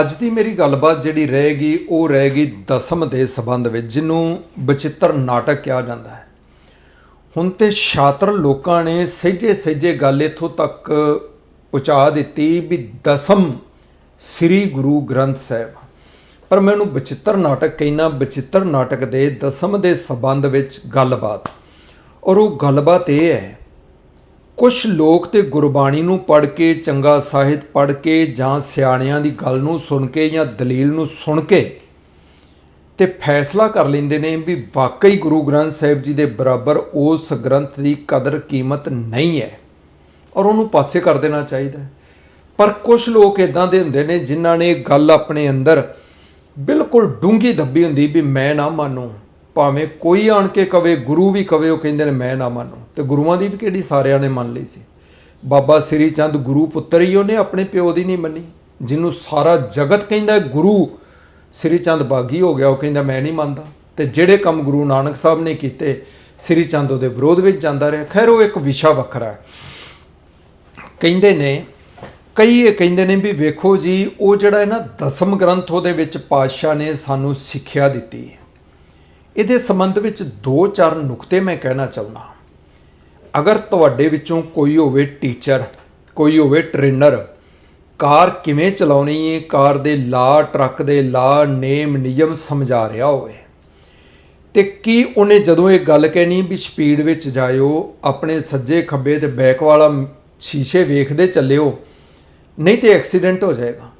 ਅੱਜ ਦੀ ਮੇਰੀ ਗੱਲਬਾਤ ਜਿਹੜੀ ਰਹੇਗੀ, ਉਹ ਰਹੇਗੀ ਦਸਮ ਦੇ ਸੰਬੰਧ ਵਿੱਚ, ਜਿਹਨੂੰ ਬਚਿੱਤਰ ਨਾਟਕ ਕਿਹਾ ਜਾਂਦਾ ਹੈ। ਹੁਣ ਤੇ ਛਾਤਰ ਲੋਕਾਂ ਨੇ ਸਹਿਜੇ ਸਹਿਜੇ ਗੱਲ ਇਥੋਂ ਤੱਕ ਪਹੁੰਚਾ ਦਿੱਤੀ ਵੀ ਦਸਮ ਸ੍ਰੀ ਗੁਰੂ ਗ੍ਰੰਥ ਸਾਹਿਬ। ਪਰ ਮੈਂ ਉਹਨੂੰ ਬਚਿੱਤਰ ਨਾਟਕ ਕਹਿਣਾ ਬਚਿੱਤਰ ਨਾਟਕ ਦੇ ਦਸਮ ਦੇ ਸੰਬੰਧ ਵਿੱਚ ਗੱਲਬਾਤ। ਔਰ ਉਹ ਗੱਲਬਾਤ ਇਹ ਹੈ ਕੁਝ ਲੋਕ ਤੇ ਗੁਰਬਾਣੀ ਨੂੰ ਪੜ੍ਹ ਕੇ, ਚੰਗਾ ਸਾਹਿਤ ਪੜ੍ਹ ਕੇ ਜਾਂ ਸਿਆਣਿਆਂ ਦੀ ਗੱਲ ਨੂੰ ਸੁਣ ਕੇ ਜਾਂ ਦਲੀਲ ਨੂੰ ਸੁਣ ਕੇ ਤੇ ਫੈਸਲਾ ਕਰ ਲੈਂਦੇ ਨੇ ਵੀ ਵਾਕਈ ਗੁਰੂ ਗ੍ਰੰਥ ਸਾਹਿਬ ਜੀ ਦੇ ਬਰਾਬਰ ਉਸ ਗ੍ਰੰਥ ਦੀ ਕਦਰ ਕੀਮਤ ਨਹੀਂ ਹੈ ਔਰ ਉਹਨੂੰ ਪਾਸੇ ਕਰ ਦੇਣਾ ਚਾਹੀਦਾ ਪਰ ਕੁਝ ਲੋਕ ਇਦਾਂ ਦੇ ਹੁੰਦੇ ਨੇ ਜਿਨ੍ਹਾਂ ਨੇ ਗੱਲ ਆਪਣੇ ਅੰਦਰ ਬਿਲਕੁਲ ਡੂੰਗੀ ਦੱਬੀ ਹੁੰਦੀ ਵੀ ਮੈਂ ਨਾ ਮੰਨੂ, ਭਾਵੇਂ ਕੋਈ ਆਣ ਕੇ ਕਵੇ, ਗੁਰੂ ਵੀ ਕਵੇ, ਉਹ ਕਹਿੰਦੇ ਨੇ ਮੈਂ ਨਾ ਮੰਨੂ। ਤੇ ਗੁਰੂਆਂ ਦੀ ਵੀ ਕਿਹੜੀ ਸਾਰਿਆਂ ਨੇ ਮੰਨ ਲਈ ਸੀ। ਬਾਬਾ ਸ੍ਰੀ ਚੰਦ ਗੁਰੂ ਪੁੱਤਰ ਹੀ ਉਹਨੇ ਆਪਣੇ ਪਿਓ ਦੀ ਨਹੀਂ ਮੰਨੀ। ਜਿਹਨੂੰ ਸਾਰਾ ਜਗਤ ਕਹਿੰਦਾ ਗੁਰੂ ਸ੍ਰੀ ਚੰਦ ਬਾਗੀ ਹੋ ਗਿਆ, ਉਹ ਕਹਿੰਦਾ ਮੈਂ ਨਹੀਂ ਮੰਨਦਾ। ਤੇ ਜਿਹੜੇ ਕੰਮ ਗੁਰੂ ਨਾਨਕ ਸਾਹਿਬ ਨੇ ਕੀਤੇ, ਸ੍ਰੀ ਚੰਦ ਉਹਦੇ ਵਿਰੋਧ ਵਿੱਚ ਜਾਂਦਾ ਰਿਹਾ। ਖੈਰ, ਉਹ ਇੱਕ ਵਿਸ਼ਾ ਵੱਖਰਾ ਹੈ। ਕਹਿੰਦੇ ਨੇ, ਕਈ ਇਹ ਕਹਿੰਦੇ ਨੇ ਵੀ ਵੇਖੋ ਜੀ, ਉਹ ਜਿਹੜਾ ਹੈ ਨਾ ਦਸਮ ਗ੍ਰੰਥ ਉਹਦੇ ਵਿੱਚ ਪਾਤਸ਼ਾਹ ਨੇ ਸਾਨੂੰ ਸਿੱਖਿਆ ਦਿੱਤੀ ਹੈ। ਇਹਦੇ ਸੰਬੰਧ ਵਿੱਚ ਦੋ ਚਾਰ ਨੁਕਤੇ ਮੈਂ ਕਹਿਣਾ ਚਾਹੁੰਦਾ ਅਗਰ ਤੁਹਾਡੇ ਵਿੱਚੋਂ ਕੋਈ ਹੋਵੇ ਟੀਚਰ, ਕੋਈ ਹੋਵੇ ਟ੍ਰੇਨਰ, ਕਾਰ ਕਿਵੇਂ ਚਲਾਉਣੀ ਹੈ ਕਾਰ ਦੇ ਲਾ, ਟਰੱਕ ਦੇ ਲਾ, ਨੇਮ, ਨਿਯਮ ਸਮਝਾ ਰਿਹਾ ਹੋਵੇ। ਤੇ ਕੀ ਉਹਨੇ ਜਦੋਂ ਇਹ ਗੱਲ ਕਹਿਣੀ ਵੀ ਸਪੀਡ ਵਿੱਚ ਜਾਇਓ, ਆਪਣੇ ਸੱਜੇ ਖੱਬੇ ਤੇ ਬੈਕ ਵਾਲਾ ਸ਼ੀਸ਼ੇ ਵੇਖਦੇ ਚੱਲਿਓ, ਨਹੀਂ ਤੇ ਐਕਸੀਡੈਂਟ ਹੋ ਜਾਏਗਾ।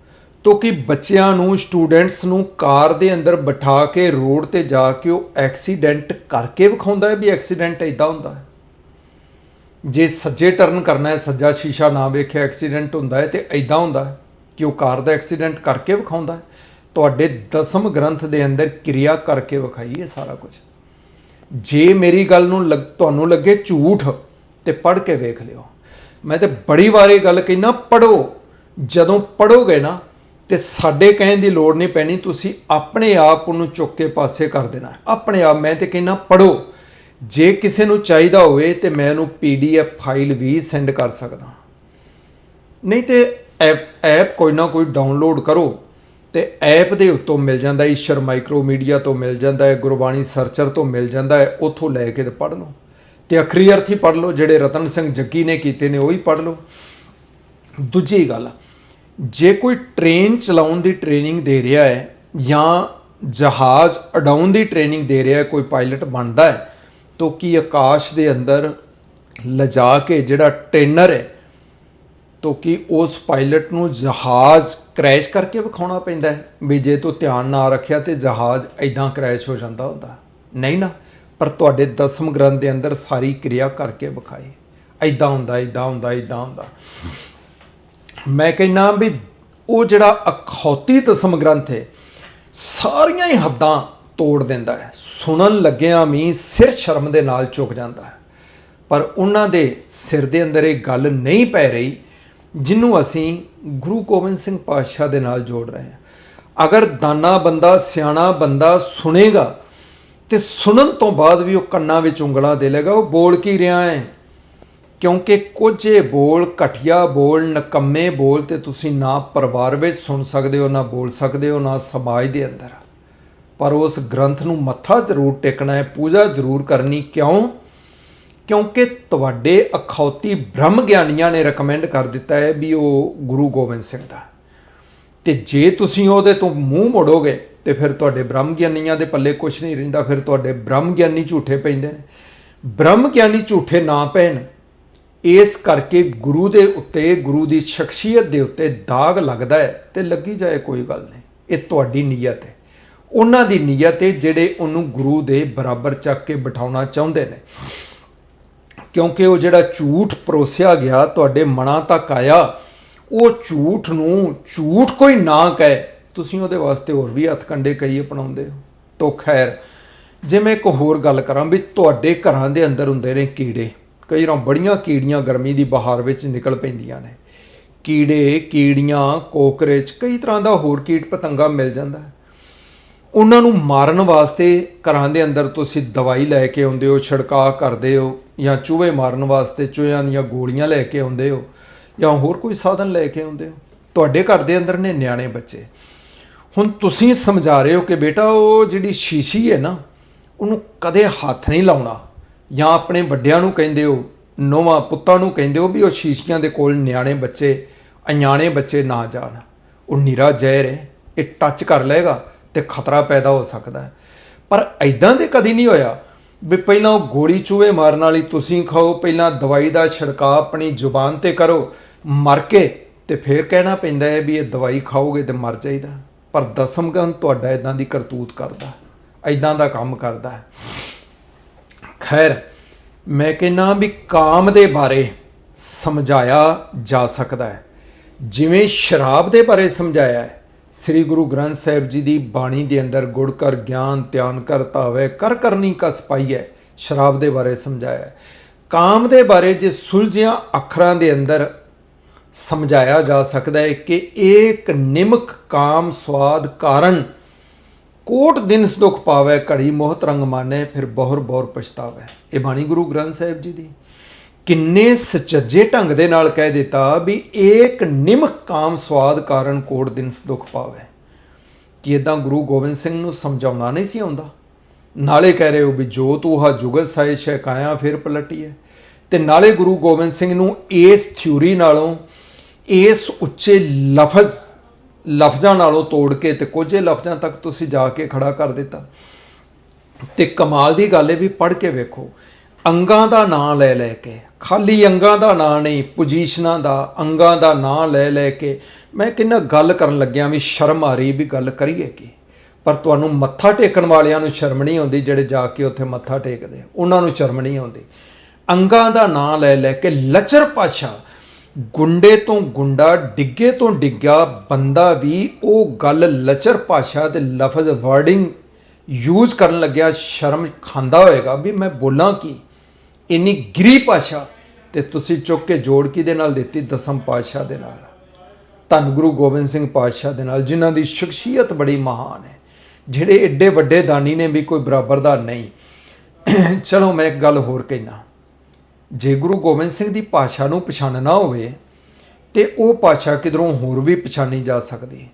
ਤੋ ਕਿ ਬੱਚਿਆਂ ਨੂੰ ਸਟੂਡੈਂਟਸ ਨੂੰ ਕਾਰ ਦੇ ਅੰਦਰ ਬਿਠਾ ਕੇ ਰੋਡ ਤੇ ਜਾ ਕੇ ਉਹ ਐਕਸੀਡੈਂਟ ਕਰਕੇ ਵਿਖਾਉਂਦਾ ਹੈ ਵੀ ਐਕਸੀਡੈਂਟ ਇਦਾਂ ਹੁੰਦਾ ਹੈ? ਜੇ ਸੱਜੇ ਟਰਨ ਕਰਨਾ ਹੈ, ਸੱਜਾ ਸ਼ੀਸ਼ਾ ਨਾ ਵੇਖਿਆ ਐਕਸੀਡੈਂਟ ਹੁੰਦਾ ਹੈ ਤੇ ਐਦਾਂ ਹੁੰਦਾ ਹੈ ਕਿ ਉਹ ਕਾਰ ਦਾ ਐਕਸੀਡੈਂਟ ਕਰਕੇ ਵਿਖਾਉਂਦਾ ਹੈ। ਤੁਹਾਡੇ ਦਸਮ ਗ੍ਰੰਥ ਦੇ ਅੰਦਰ ਕਿਰਿਆ ਕਰਕੇ ਵਿਖਾਈ ਇਹ ਸਾਰਾ ਕੁਝ। ਜੇ ਮੇਰੀ ਗੱਲ ਨੂੰ ਲੱਗ- ਤੁਹਾਨੂੰ ਲੱਗੇ ਝੂਠ, ਤੇ ਪੜ੍ਹ ਕੇ ਵੇਖ ਲਿਓ। ਮੈਂ ਤੇ ਬੜੀ ਵਾਰੀ ਗੱਲ ਕਹਿਣਾ ਪੜੋ ਜਦੋਂ ਪੜੋਗੇ ਨਾ, ਤੇ ਸਾਡੇ ਕਹਿਣ ਦੀ ਲੋੜ ਨਹੀਂ ਪੈਣੀ, ਤੁਸੀਂ ਆਪਣੇ ਆਪ ਨੂੰ ਚੁੱਕ ਕੇ ਪਾਸੇ ਕਰ ਦੇਣਾ। ਆਪਣੇ ਆਪ ਮੈਂ ਤੇ ਕਹਿਣਾ ਪੜੋ ਜੇ ਕਿਸੇ ਨੂੰ ਚਾਹੀਦਾ ਹੋਵੇ ਤੇ ਮੈਂ ਉਹਨੂੰ ਪੀਡੀਐਫ ਫਾਈਲ ਵੀ ਸੈਂਡ ਕਰ ਸਕਦਾ। ਨਹੀਂ ਤੇ ਐਪ ਐਪ ਕੋਈ ਨਾ ਕੋਈ ਡਾਊਨਲੋਡ ਕਰੋ ਤੇ ਐਪ ਦੇ ਉੱਤੋਂ ਮਿਲ ਜਾਂਦਾ ਈਸ਼ਰ ਮਾਈਕਰੋ ਮੀਡੀਆ ਤੋਂ ਮਿਲ ਜਾਂਦਾ ਹੈ, ਗੁਰਬਾਣੀ ਸਰਚਰ ਤੋਂ ਮਿਲ ਜਾਂਦਾ ਹੈ, ਉੱਥੋਂ ਲੈ ਕੇ ਤੇ ਪੜ੍ਹ ਲਓ। ਤੇ ਅਖਰੀ ਅਰਥੀ ਪੜ੍ਹ ਲਓ, ਜਿਹੜੇ ਰਤਨ ਸਿੰਘ ਜੱਗੀ ਨੇ ਕੀਤੇ ਨੇ ਉਹ ਹੀ ਪੜ੍ਹ ਲਓ। ਦੂਜੀ ਗੱਲ, ਜੇ ਕੋਈ ਟ੍ਰੇਨ ਚਲਾਉਣ ਦੀ ਟ੍ਰੇਨਿੰਗ ਦੇ ਰਿਹਾ ਹੈ ਜਾਂ ਜਹਾਜ਼ ਉਡਾਉਣ ਦੀ ਟ੍ਰੇਨਿੰਗ ਦੇ ਰਿਹਾ ਹੈ, ਕੋਈ ਪਾਇਲਟ ਬਣਦਾ ਹੈ ਤਾਂ ਕੀ ਆਕਾਸ਼ ਦੇ ਅੰਦਰ ਲਿਜਾ ਕੇ ਜਿਹੜਾ ਟ੍ਰੇਨਰ ਹੈ, ਤਾਂ ਕਿ ਉਸ ਪਾਇਲਟ ਨੂੰ ਜਹਾਜ਼ ਕ੍ਰੈਸ਼ ਕਰਕੇ ਵਿਖਾਉਣਾ ਪੈਂਦਾ ਹੈ? ਵੀ ਜੇ ਤੂੰ ਧਿਆਨ ਨਾ ਰੱਖਿਆ ਤੇ ਜਹਾਜ਼ ਐਦਾਂ ਕ੍ਰੈਸ਼ ਹੋ ਜਾਂਦਾ ਹੁੰਦਾ। ਨਹੀਂ ਨਾ, ਪਰ ਤੁਹਾਡੇ ਦਸਮ ਗ੍ਰੰਥ ਦੇ ਅੰਦਰ ਸਾਰੀ ਕਿਰਿਆ ਕਰਕੇ ਵਿਖਾਏ ਐਦਾਂ ਹੁੰਦਾ ਐਦਾਂ ਹੁੰਦਾ ਐਦਾਂ ਹੁੰਦਾ। ਮੈਂ ਕਹਿੰਨਾ ਵੀ ਉਹ ਜਿਹੜਾ ਅਖੌਤੀ ਦਸਮ ਗ੍ਰੰਥ ਹੈ, ਸਾਰੀਆਂ ਹੀ ਹੱਦਾਂ ਤੋੜ ਦਿੰਦਾ ਹੈ। ਸੁਣਨ ਲੱਗਿਆਂ ਵੀ ਸਿਰ ਸ਼ਰਮ ਦੇ ਨਾਲ ਝੁਕ ਜਾਂਦਾ ਹੈ। ਪਰ ਉਹਨਾਂ ਦੇ ਸਿਰ ਦੇ ਅੰਦਰ ਇਹ ਗੱਲ ਨਹੀਂ ਪੈ ਰਹੀ ਜਿਹਨੂੰ ਅਸੀਂ ਗੁਰੂ ਗੋਬਿੰਦ ਸਿੰਘ ਪਾਤਸ਼ਾਹ ਦੇ ਨਾਲ ਜੋੜ ਰਹੇ ਹਾਂ। ਅਗਰ ਦਾਨਾ ਬੰਦਾ, ਸਿਆਣਾ ਬੰਦਾ ਸੁਣੇਗਾ ਤੇ ਸੁਣਨ ਤੋਂ ਬਾਅਦ ਵੀ ਉਹ ਕੰਨਾਂ ਵਿੱਚ ਉਂਗਲਾਂ ਦੇ ਲੇਗਾ ਉਹ ਬੋਲ ਕੀ ਰਿਹਾ ਹੈ? ਕਿਉਂਕਿ ਕੁਝੇ ਬੋਲ ਘਟਿਆ ਬੋਲ, ਨਕੰਮੇ ਬੋਲ ਤੇ ਤੁਸੀਂ ਨਾ ਪਰਿਵਾਰ ਵਿੱਚ ਸੁਣ ਸਕਦੇ ਹੋ, ਨਾ ਬੋਲ ਸਕਦੇ ਹੋ, ਨਾ ਸਮਾਜ ਦੇ ਅੰਦਰ। ਪਰ ਉਸ ਗ੍ਰੰਥ ਨੂੰ ਮੱਥਾ ਜ਼ਰੂਰ ਟੇਕਣਾ ਹੈ, ਪੂਜਾ ਜ਼ਰੂਰ ਕਰਨੀ। ਕਿਉਂ? ਕਿਉਂਕਿ ਤੁਹਾਡੇ ਅਖੌਤੀ ਬ੍ਰਹਮ ਗਿਆਨੀਆਂ ਨੇ ਰეკਮੈਂਡ ਕਰ ਦਿੱਤਾ ਹੈ ਵੀ ਉਹ ਗੁਰੂ ਗੋਬਿੰਦ ਸਿੰਘ ਦਾ। ਤੇ ਜੇ ਤੁਸੀਂ ਉਹਦੇ ਤੋਂ ਮੂੰਹ ਮੋੜੋਗੇ, ਤੇ ਫਿਰ ਤੁਹਾਡੇ ਬ੍ਰਹਮ ਗਿਆਨੀਆਂ ਦੇ ਪੱਲੇ ਕੁਝ ਨਹੀਂ ਰਹਿੰਦਾ, ਫਿਰ ਤੁਹਾਡੇ ਬ੍ਰਹਮ ਗਿਆਨੀ ਝੂਠੇ ਪੈਂਦੇ ਨੇ। ਬ੍ਰਹਮ ਗਿਆਨੀ ਝੂਠੇ ਨਾ ਪੈਣ। ਇਸ ਕਰਕੇ ਗੁਰੂ ਦੇ ਉੱਤੇ, ਗੁਰੂ ਦੀ ਸ਼ਖਸੀਅਤ ਦੇ ਉੱਤੇ ਦਾਗ ਲੱਗਦਾ ਹੈ ਤੇ ਲੱਗੀ ਜਾਏ ਕੋਈ ਗੱਲ ਨਹੀਂ। ਇਹ ਤੁਹਾਡੀ ਨੀਅਤ ਹੈ। ਉਹਨਾਂ ਦੀ ਨੀਅਤ ਹੈ ਜਿਹੜੇ ਉਹਨੂੰ ਗੁਰੂ ਦੇ ਬਰਾਬਰ ਚੱਕ ਕੇ ਬਿਠਾਉਣਾ ਚਾਹੁੰਦੇ ਨੇ। ਕਿਉਂਕਿ ਉਹ ਜਿਹੜਾ ਝੂਠ ਪਰੋਸਿਆ ਗਿਆ, ਤੁਹਾਡੇ ਮਨਾਂ ਤੱਕ ਆਇਆ, ਉਹ ਝੂਠ ਨੂੰ ਝੂਠ ਕੋਈ ਨਾ ਕਹੇ। ਤੁਸੀਂ ਉਹਦੇ ਵਾਸਤੇ ਹੋਰ ਵੀ ਹੱਥ ਕੰਡੇ ਕਈ ਅਪਣਾਉਂਦੇ ਹੋ। ਤੋ ਖੈਰ, ਜੇ ਮੈਂ ਇੱਕ ਹੋਰ ਗੱਲ ਕਰਾਂ ਵੀ ਤੁਹਾਡੇ ਘਰਾਂ ਦੇ ਅੰਦਰ ਹੁੰਦੇ ਨੇ ਕੀੜੇ, ਕਈ ਵਾਰ ਬੜੀਆਂ ਕੀੜੀਆਂ ਗਰਮੀ ਦੀ ਬਹਾਰ ਵਿੱਚ ਨਿਕਲ ਪੈਂਦੀਆਂ ਨੇ। ਕੀੜੇ, ਕੀੜੀਆਂ ਕੋਕਰੇਚ ਕਈ ਤਰ੍ਹਾਂ ਦਾ ਹੋਰ ਕੀਟ ਪਤੰਗਾ ਮਿਲ ਜਾਂਦਾ। ਹੈ ਉਹਨਾਂ ਨੂੰ ਮਾਰਨ ਵਾਸਤੇ ਘਰਾਂ ਦੇ ਅੰਦਰ ਤੁਸੀਂ ਦਵਾਈ ਲੈ ਕੇ ਆਉਂਦੇ ਹੋ, ਛਿੜਕਾਅ ਕਰਦੇ ਹੋ ਜਾਂ ਚੂਹੇ ਮਾਰਨ ਵਾਸਤੇ ਚੂਹਿਆਂ ਦੀਆਂ ਗੋਲੀਆਂ ਲੈ ਕੇ ਆਉਂਦੇ ਹੋ ਜਾਂ ਹੋਰ ਕੋਈ ਸਾਧਨ ਲੈ ਕੇ ਆਉਂਦੇ ਹੋ। ਤੁਹਾਡੇ ਘਰ ਦੇ ਅੰਦਰ ਨੇ ਨਿਆਣੇ ਬੱਚੇ। ਹੁਣ ਤੁਸੀਂ ਸਮਝਾ ਰਹੇ ਹੋ ਕਿ ਬੇਟਾ ਉਹ ਜਿਹੜੀ ਸ਼ੀਸ਼ੀ ਹੈ ਨਾ, ਉਹਨੂੰ ਕਦੇ ਹੱਥ ਨਹੀਂ ਲਾਉਣਾ ਜਾਂ ਆਪਣੇ ਵੱਡਿਆਂ ਨੂੰ ਕਹਿੰਦੇ ਹੋ, ਨੋਵਾਂ ਪੁੱਤਾਂ ਨੂੰ ਕਹਿੰਦੇ ਹੋ ਵੀ ਉਹ ਸ਼ੀਸ਼ੀਆਂ ਦੇ ਕੋਲ ਨਿਆਣੇ ਬੱਚੇ ਅਣਜਾਣੇ ਬੱਚੇ ਨਾ ਜਾਣ। ਉਹ ਨਿਰਾ ਜ਼ਹਿਰ ਹੈ, ਇਹ ਟੱਚ ਕਰ ਲਏਗਾ। ਤੇ ਖਤਰਾ ਪੈਦਾ ਹੋ ਸਕਦਾ ਹੈ। ਪਰ ਐਦਾਂ ਦੇ ਕਦੀ ਨਹੀਂ ਹੋਇਆ ਵੀ ਪਹਿਲਾਂ ਉਹ ਗੋਲੀ ਚੂਹੇ ਮਾਰਨ ਵਾਲੀ ਤੁਸੀਂ ਖਾਓ, ਪਹਿਲਾਂ ਦਵਾਈ ਦਾ ਛਿੜਕਾਅ ਆਪਣੀ ਜ਼ੁਬਾਨ ਤੇ ਕਰੋ, ਮਰ ਕੇ ਤੇ ਫਿਰ ਕਹਿਣਾ ਪੈਂਦਾ ਹੈ ਵੀ ਇਹ ਦਵਾਈ ਖਾਓਗੇ ਤੇ ਮਰ ਜਾਈਦਾ। ਪਰ ਦਸਮ ਦਸਮਗਨ ਤੁਹਾਡਾ ਇਦਾਂ ਦੀ ਕਰਤੂਤ ਕਰਦਾ ਐਦਾਂ ਦਾ ਕੰਮ ਕਰਦਾ ਹੈ। ਖੈਰ, ਮੈਂ ਕਹਿੰਨਾ ਵੀ ਕਾਮ ਦੇ ਬਾਰੇ ਸਮਝਾਇਆ ਜਾ ਸਕਦਾ ਹੈ। ਜਿਵੇਂ ਸ਼ਰਾਬ ਦੇ ਬਾਰੇ ਸਮਝਾਇਆ ਹੈ ਸ੍ਰੀ ਗੁਰੂ ਗ੍ਰੰਥ ਸਾਹਿਬ ਜੀ ਦੀ ਬਾਣੀ ਦੇ ਅੰਦਰ ਗੁੜ ਕਰ ਗਿਆਨ, ਧਿਆਨ ਕਰ ਧਾਵੇ, ਕਰ ਕਰਨੀ ਕਸ ਪਾਈਐ, ਸ਼ਰਾਬ ਦੇ ਬਾਰੇ ਸਮਝਾਇਆ। ਕਾਮ ਦੇ ਬਾਰੇ ਜੇ ਸੁਲਝਿਆਂ ਅੱਖਰਾਂ ਦੇ ਅੰਦਰ ਸਮਝਾਇਆ ਜਾ ਸਕਦਾ ਹੈ ਕਿ ਇੱਕ ਨਿਮਕ ਕਾਮ ਸਵਾਦ ਕਾਰਨ ਕੋਟ ਦਿਨ ਦੁਖ ਪਾਵੇ, ਘੜੀ ਮੋਹਤ ਰੰਗ ਮਾਨੇ, ਫਿਰ ਬਹੁਰ ਬਹੁਰ ਪਛਤਾਵੇ। ਇਹ ਬਾਣੀ ਗੁਰੂ ਗ੍ਰੰਥ ਸਾਹਿਬ ਜੀ ਦੀ। ਕਿੰਨੇ ਸਚੱਜੇ ਢੰਗ ਦੇ ਨਾਲ ਕਹਿ ਦਿੱਤਾ ਵੀ ਏਕ ਨਿਮਕ ਕਾਮ ਸਵਾਦ ਕਾਰਨ ਕੋਟ ਦਿਨ ਦੁਖ ਪਾਵੇ। ਕਿ ਇਦਾਂ ਗੁਰੂ ਗੋਬਿੰਦ ਸਿੰਘ ਨੂੰ ਸਮਝਾਉਣਾ ਨਹੀਂ ਸੀ ਆਉਂਦਾ? ਨਾਲੇ ਕਹਿ ਰਹੇ ਹੋ ਵੀ ਜੋ ਤੂੰ ਹਾ ਜੁਗਤ ਸਾਇ ਸ਼ੈਕਾਇਆ ਫਿਰ ਪਲਟੀ ਹੈ ਤੇ ਨਾਲੇ ਗੁਰੂ ਗੋਬਿੰਦ ਸਿੰਘ ਨੂੰ ਇਸ ਥਿਊਰੀ ਨਾਲੋਂ, ਇਸ ਉੱਚੇ ਲਫ਼ਜ਼, ਲਫ਼ਜ਼ਾਂ ਨਾਲੋਂ ਤੋੜ ਕੇ ਤੇ ਕੁਝ ਲਫ਼ਜ਼ਾਂ ਤੱਕ ਤੁਸੀਂ ਜਾ ਕੇ ਖੜਾ ਕਰ ਦਿੱਤਾ। ਤੇ ਕਮਾਲ ਦੀ ਗੱਲ ਹੈ ਵੀ ਪੜ੍ਹ ਕੇ ਵੇਖੋ, ਅੰਗਾਂ ਦਾ ਨਾਂ ਲੈ ਲੈ ਕੇ ਖਾਲੀ ਅੰਗਾਂ ਦਾ ਨਾਂ ਨਹੀਂ, ਪੋਜੀਸ਼ਨਾਂ ਦਾ, ਅੰਗਾਂ ਦਾ ਨਾਂ ਲੈ ਲੈ ਕੇ ਮੈਂ ਕਿੰਨਾ ਗੱਲ ਕਰਨ ਲੱਗਿਆ ਵੀ ਸ਼ਰਮ ਆ ਰਹੀ ਵੀ ਗੱਲ ਕਰੀਏ ਕੀ? ਪਰ ਤੁਹਾਨੂੰ ਮੱਥਾ ਟੇਕਣ ਵਾਲਿਆਂ ਨੂੰ ਸ਼ਰਮ ਨਹੀਂ ਆਉਂਦੀ ਜਿਹੜੇ ਜਾ ਕੇ ਉੱਥੇ ਮੱਥਾ ਟੇਕਦੇ ਉਹਨਾਂ ਨੂੰ ਸ਼ਰਮ ਨਹੀਂ ਆਉਂਦੀ। ਅੰਗਾਂ ਦਾ ਨਾਂ ਲੈ ਲੈ ਕੇ ਲਚਰ ਪਾਸ਼ਾ, ਗੁੰਡੇ ਤੋਂ ਗੁੰਡਾ, ਡਿੱਗੇ ਤੋਂ ਡਿੱਗਾ, ਬੰਦਾ ਵੀ ਉਹ ਗੱਲ ਲਚਰ ਭਾਸ਼ਾ ਤੇ ਲਫ਼ਜ਼ ਵਰਡਿੰਗ ਯੂਜ਼ ਕਰਨ ਲੱਗਿਆ ਸ਼ਰਮ ਖਾਂਦਾ ਹੋਏਗਾ ਵੀ ਮੈਂ ਬੋਲਾਂ ਕੀ? ਇੰਨੀ ਗਿਰੀ ਭਾਸ਼ਾ ਤੇ ਤੁਸੀਂ ਚੁੱਕ ਕੇ ਜੋੜ ਕਿਹਦੇ ਨਾਲ ਦਿੱਤੀ? ਦਸਮ ਪਾਤਸ਼ਾਹ ਦੇ ਨਾਲ। ਧੰਨ ਗੁਰੂ ਗੋਬਿੰਦ ਸਿੰਘ ਪਾਤਸ਼ਾਹ ਦੇ ਨਾਲ, ਜਿਨ੍ਹਾਂ ਦੀ ਸ਼ਖਸੀਅਤ ਬੜੀ ਮਹਾਨ ਹੈ। ਜਿਹੜੇ ਏਡੇ ਵੱਡੇ ਦਾਨੀ ਨੇ ਵੀ ਕੋਈ ਬਰਾਬਰ ਦਾ ਨਹੀਂ। ਚਲੋ ਮੈਂ ਇੱਕ ਗੱਲ ਹੋਰ ਕਹਿਣਾ ਜੇ ਗੁਰੂ ਗੋਬਿੰਦ ਸਿੰਘ ਦੀ ਭਾਸ਼ਾ ਨੂੰ ਪਛਾਣਨਾ ਹੋਵੇ, ਤੇ ਉਹ ਭਾਸ਼ਾ ਕਿਧਰੋਂ ਹੋਰ ਵੀ ਪਛਾਣੀ ਜਾ ਸਕਦੀ ਹੈ।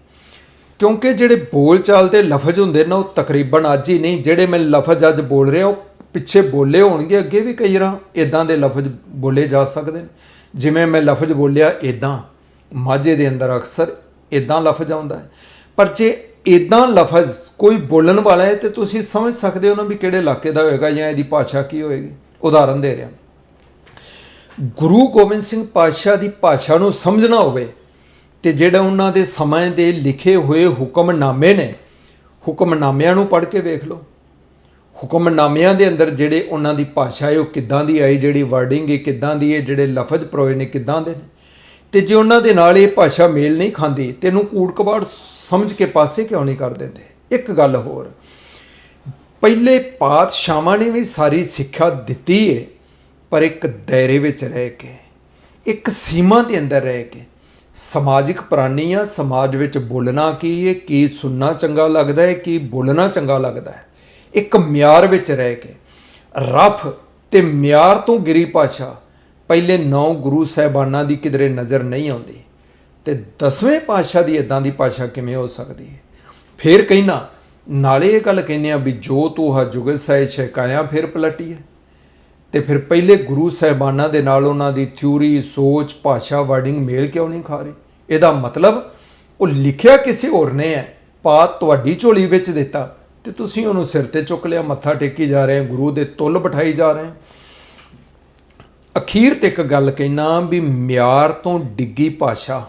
ਕਿਉਂਕਿ ਜਿਹੜੇ ਬੋਲਚਾਲ ਤੇ ਲਫ਼ਜ਼ ਹੁੰਦੇ ਨੇ, ਉਹ ਤਕਰੀਬਨ ਅੱਜ ਹੀ ਨਹੀਂ, ਜਿਹੜੇ ਮੈਂ ਲਫ਼ਜ਼ ਅੱਜ ਬੋਲ ਰਿਹਾ, ਉਹ ਪਿੱਛੇ ਬੋਲੇ ਹੋਣਗੇ ਅੱਗੇ ਵੀ ਕਈ ਰਾਂ ਇਦਾਂ ਦੇ ਲਫ਼ਜ਼ ਬੋਲੇ ਜਾ ਸਕਦੇ ਨੇ। ਜਿਵੇਂ ਮੈਂ ਲਫ਼ਜ਼ ਬੋਲਿਆ ਇਦਾਂ ਮਾਝੇ ਦੇ ਅੰਦਰ ਅਕਸਰ ਇਦਾਂ ਲਫ਼ਜ਼ ਆਉਂਦਾ ਹੈ। ਪਰ ਜੇ ਇਦਾਂ ਲਫ਼ਜ਼ ਕੋਈ ਬੋਲਣ ਵਾਲਾ ਹੈ, ਤੇ ਤੁਸੀਂ ਸਮਝ ਸਕਦੇ ਹੋ ਨਾ ਵੀ ਕਿਹੜੇ ਇਲਾਕੇ ਦਾ ਹੋਏਗਾ ਜਾਂ ਇਹਦੀ ਭਾਸ਼ਾ ਕੀ ਹੋਏਗੀ। ਉਦਾਹਰਨ ਦੇ ਰਿਹਾ ਗੁਰੂ ਗੋਬਿੰਦ ਸਿੰਘ ਪਾਤਸ਼ਾਹ ਦੀ ਭਾਸ਼ਾ ਨੂੰ ਸਮਝਣਾ ਹੋਵੇ, ਤੇ ਜਿਹੜਾ ਉਹਨਾਂ ਦੇ ਸਮੇਂ ਦੇ ਲਿਖੇ ਹੋਏ ਹੁਕਮਨਾਮੇ ਨੇ, ਹੁਕਮਨਾਮਿਆਂ ਨੂੰ ਪੜ੍ਹ ਕੇ ਵੇਖ ਲਓ। ਹੁਕਮਨਾਮਿਆਂ ਦੇ ਅੰਦਰ ਜਿਹੜੇ ਉਹਨਾਂ ਦੀ ਭਾਸ਼ਾ ਹੈ, ਉਹ ਕਿੱਦਾਂ ਦੀ ਆਈ, ਜਿਹੜੀ ਵਰਡਿੰਗ ਹੈ ਕਿੱਦਾਂ ਦੀ ਹੈ, ਜਿਹੜੇ ਲਫ਼ਜ਼ ਪਰੋਏ ਨੇ, ਕਿੱਦਾਂ ਦੇ ਨੇ? ਤੇ ਜੇ ਉਹਨਾਂ ਦੇ ਨਾਲ ਇਹ ਭਾਸ਼ਾ ਮੇਲ ਨਹੀਂ ਖਾਂਦੀ ਤੈਨੂੰ ਕੂੜ ਕਬਾੜ ਸਮਝ ਕੇ ਪਾਸੇ ਕਿਉਂ ਨਹੀਂ ਕਰ ਦਿੰਦੇ? ਇੱਕ ਗੱਲ ਹੋਰ, ਪਹਿਲੇ ਪਾਤਸ਼ਾਹਾਂ ਨੇ ਵੀ ਸਾਰੀ ਸਿੱਖਿਆ ਦਿੱਤੀ ਹੈ ਪਰ ਇੱਕ ਦਾਇਰੇ ਵਿੱਚ ਰਹਿ ਕੇ, ਇੱਕ ਸੀਮਾ ਦੇ ਅੰਦਰ ਰਹਿ ਕੇ, ਸਮਾਜਿਕ ਪ੍ਰਾਣੀ ਆ ਸਮਾਜ ਵਿੱਚ ਬੋਲਣਾ ਕੀ ਹੈ ਕੀ ਸੁਣਨਾ ਚੰਗਾ ਲੱਗਦਾ ਹੈ ਕੀ ਬੋਲਣਾ ਚੰਗਾ ਲੱਗਦਾ ਹੈ ਇੱਕ ਮਿਆਰ ਵਿੱਚ ਰਹਿ ਕੇ ਰਫ ਤੇ ਮਿਆਰ ਤੋਂ ਗਿਰੀ ਭਾਸ਼ਾ ਪਹਿਲੇ ਨੌ ਗੁਰੂ ਸਾਹਿਬਾਨਾਂ ਦੀ ਕਿਧਰੇ ਨਜ਼ਰ ਨਹੀਂ ਆਉਂਦੀ ਤੇ ਦਸਵੇਂ ਪਾਤਸ਼ਾਹ ਦੀ ਇਦਾਂ ਦੀ ਭਾਸ਼ਾ ਕਿਵੇਂ ਹੋ ਸਕਦੀ ਹੈ? ਫਿਰ ਕਹਿਣਾ ਨਾਲੇ ਇਹ ਗੱਲ ਕਹਿੰਦੇ ਆ ਵੀ ਜੋ ਤੂੰ ਹ ਜੁਗਤ ਸਹਿ ਛਕਾਇਆ, ਫਿਰ ਪਲਟੀ ਹੈ। ਤੇ ਫਿਰ ਪਹਿਲੇ ਗੁਰੂ ਸਾਹਿਬਾਨਾਂ ਦੇ ਨਾਲ ਉਹਨਾਂ ਦੀ ਥਿਊਰੀ, ਸੋਚ, ਭਾਸ਼ਾ, ਵਰਡਿੰਗ ਮੇਲ ਕਿਉਂ ਨਹੀਂ ਖਾ ਰਹੀ? ਇਹਦਾ ਮਤਲਬ ਉਹ ਲਿਖਿਆ ਕਿਸੇ ਹੋਰ ਨੇ ਹੈ, ਪਾਤ ਤੁਹਾਡੀ ਝੋਲੀ ਵਿੱਚ ਦਿੱਤਾ। ਤੇ ਤੁਸੀਂ ਉਹਨੂੰ ਸਿਰ ਤੇ ਚੁੱਕ ਲਿਆ, ਮੱਥਾ ਟੇਕੀ ਜਾ ਰਹੇ ਹੋ, ਗੁਰੂ ਦੇ ਤੁੱਲ ਬਿਠਾਈ ਜਾ ਰਹੇ ਹੋ। ਅਖੀਰ ਤੇ ਇੱਕ ਗੱਲ ਕਹਿਣਾ ਵੀ ਮਿਆਰ ਤੋਂ ਡਿੱਗੀ ਭਾਸ਼ਾ,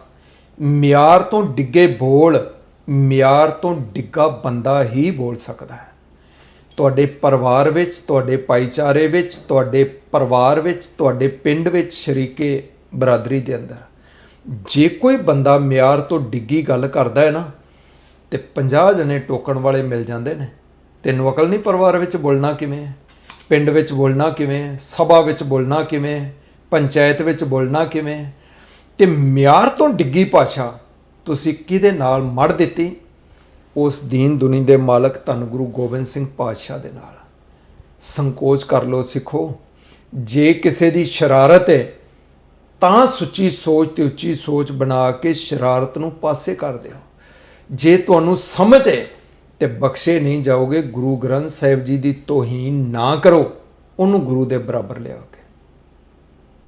ਮਿਆਰ ਤੋਂ ਡਿੱਗੇ ਬੋਲ, ਮਿਆਰ ਤੋਂ ਡਿੱਗਾ ਬੰਦਾ ਹੀ ਬੋਲ ਸਕਦਾ ਹੈ। ਤੁਹਾਡੇ ਪਰਿਵਾਰ ਵਿੱਚ, ਤੁਹਾਡੇ ਭਾਈਚਾਰੇ ਵਿੱਚ, ਤੁਹਾਡੇ ਪਰਿਵਾਰ ਵਿੱਚ, ਤੁਹਾਡੇ ਪਿੰਡ ਵਿੱਚ ਸ਼ਰੀਕੇ ਬਰਾਦਰੀ ਦੇ ਅੰਦਰ, ਜੇ ਕੋਈ ਬੰਦਾ ਮਿਆਰ ਤੋਂ ਡਿੱਗੀ ਗੱਲ ਕਰਦਾ ਹੈ ਨਾ ਤੇ 50 ਜਣੇ ਟੋਕਣ ਵਾਲੇ ਮਿਲ ਜਾਂਦੇ ਨੇ। ਤੈਨੂੰ ਅਕਲ ਨਹੀਂ ਪਰਿਵਾਰ ਵਿੱਚ ਬੋਲਣਾ ਕਿਵੇਂ ਹੈ? ਪਿੰਡ ਵਿੱਚ ਬੋਲਣਾ ਕਿਵੇਂ ਹੈ? ਸਭਾ ਵਿੱਚ ਬੋਲਣਾ ਕਿਵੇਂ ਹੈ? ਪੰਚਾਇਤ ਵਿੱਚ ਬੋਲਣਾ ਕਿਵੇਂ ਹੈ? ਤੇ ਮਿਆਰ ਤੋਂ ਡਿੱਗੀ ਭਾਸ਼ਾ ਤੁਸੀਂ ਕਿਹਦੇ ਨਾਲ ਮੜ ਦਿੱਤੀ? ਉਸ ਦੀਨ ਦੁਨੀ ਦੇ ਮਾਲਕ ਧੰਨ ਗੁਰੂ ਗੋਬਿੰਦ ਸਿੰਘ ਪਾਤਸ਼ਾਹ ਦੇ ਨਾਲ। ਸੰਕੋਚ ਕਰ ਲੋ ਸਿੱਖੋ। ਜੇ ਕਿਸੇ ਦੀ ਸ਼ਰਾਰਤ ਹੈ, ਤਾਂ ਸੁੱਚੀ ਸੋਚ ਤੇ ਉੱਚੀ ਸੋਚ ਬਣਾ ਕੇ ਸ਼ਰਾਰਤ ਨੂੰ ਪਾਸੇ ਕਰ ਦਿਓ। ਜੇ ਤੁਹਾਨੂੰ ਸਮਝ ਹੈ ਤੇ ਬਖਸ਼ੇ ਨਹੀਂ ਜਾਓਗੇ, ਗੁਰੂ ਗ੍ਰੰਥ ਸਾਹਿਬ ਜੀ ਦੀ ਤੋਹੀਨ ਨਾ ਕਰੋ, ਉਹਨੂੰ ਗੁਰੂ ਦੇ ਬਰਾਬਰ ਲਿਆਓ।